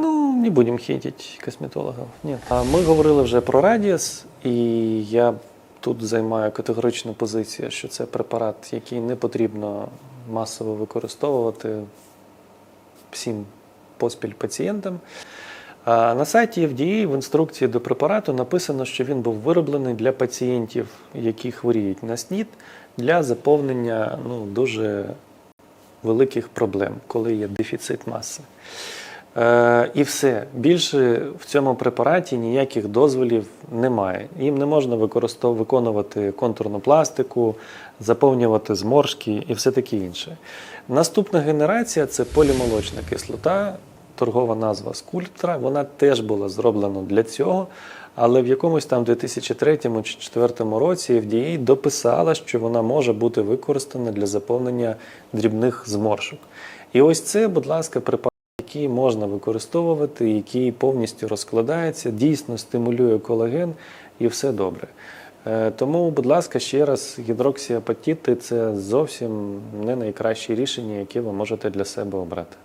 Ну, не будемо хейтити косметологів. Ні. А ми говорили вже про радіс, і я тут займаю категоричну позицію, що це препарат, який не потрібно масово використовувати всім поспіль пацієнтам. А На сайті FDA в інструкції до препарату написано, що він був вироблений для пацієнтів, які хворіють на СНІД, для заповнення ну, дуже великих проблем, коли є дефіцит маси. Е, і все. Більше в цьому препараті ніяких дозволів немає. Їм не можна виконувати контурну пластику, заповнювати зморшки і все таке інше. Наступна генерація це полімолочна кислота, торгова назва Скульптра. Вона теж була зроблена для цього. Але в якомусь там 2003 чи 2004 році FDA дописала, що вона може бути використана для заповнення дрібних зморшок. І ось це, будь ласка, препарат, який можна використовувати, який повністю розкладається, дійсно стимулює колаген і все добре. Е, Тому, будь ласка, ще раз, гідроксіапатіти це зовсім не найкраще рішення, яке ви можете для себе обрати.